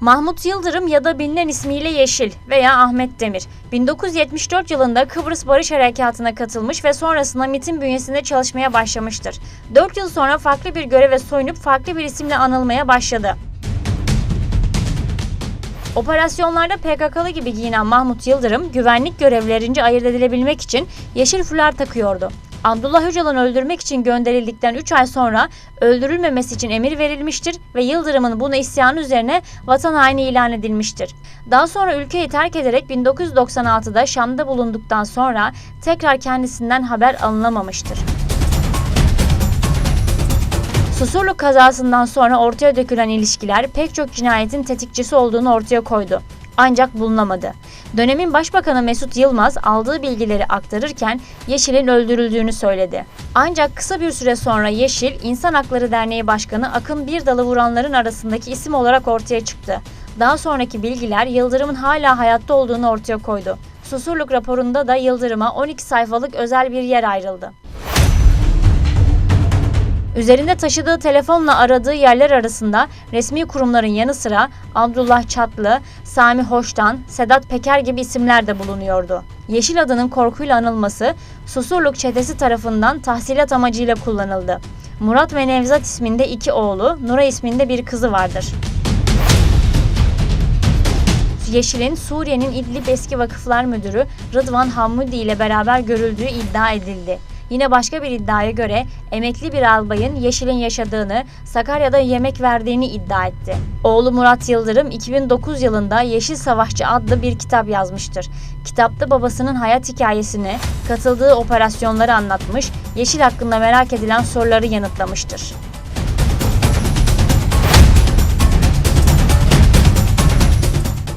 Mahmut Yıldırım ya da bilinen ismiyle Yeşil veya Ahmet Demir. 1974 yılında Kıbrıs Barış Harekatı'na katılmış ve sonrasında MIT'in bünyesinde çalışmaya başlamıştır. 4 yıl sonra farklı bir göreve soyunup farklı bir isimle anılmaya başladı. Operasyonlarda PKK'lı gibi giyinen Mahmut Yıldırım, güvenlik görevlerince ayırt edilebilmek için yeşil fular takıyordu. Abdullah Öcalan'ı öldürmek için gönderildikten 3 ay sonra öldürülmemesi için emir verilmiştir ve Yıldırım'ın buna isyanı üzerine vatan haini ilan edilmiştir. Daha sonra ülkeyi terk ederek 1996'da Şam'da bulunduktan sonra tekrar kendisinden haber alınamamıştır. Susurluk kazasından sonra ortaya dökülen ilişkiler pek çok cinayetin tetikçisi olduğunu ortaya koydu. Ancak bulunamadı. Dönemin Başbakanı Mesut Yılmaz aldığı bilgileri aktarırken Yeşil'in öldürüldüğünü söyledi. Ancak kısa bir süre sonra Yeşil, İnsan Hakları Derneği Başkanı Akın Birdal'ı vuranların arasındaki isim olarak ortaya çıktı. Daha sonraki bilgiler Yıldırım'ın hala hayatta olduğunu ortaya koydu. Susurluk raporunda da Yıldırım'a 12 sayfalık özel bir yer ayrıldı. Üzerinde taşıdığı telefonla aradığı yerler arasında resmi kurumların yanı sıra Abdullah Çatlı, Sami Hoştan, Sedat Peker gibi isimler de bulunuyordu. Yeşil adının korkuyla anılması Susurluk çetesi tarafından tahsilat amacıyla kullanıldı. Murat ve Nevzat isminde iki oğlu, Nura isminde bir kızı vardır. Yeşil'in Suriye'nin İdlib Eski Vakıflar Müdürü Rıdvan Hammudi ile beraber görüldüğü iddia edildi. Yine başka bir iddiaya göre emekli bir albayın Yeşil'in yaşadığını, Sakarya'da yemek verdiğini iddia etti. Oğlu Murat Yıldırım 2009 yılında Yeşil Savaşçı adlı bir kitap yazmıştır. Kitapta babasının hayat hikayesini, katıldığı operasyonları anlatmış, Yeşil hakkında merak edilen soruları yanıtlamıştır.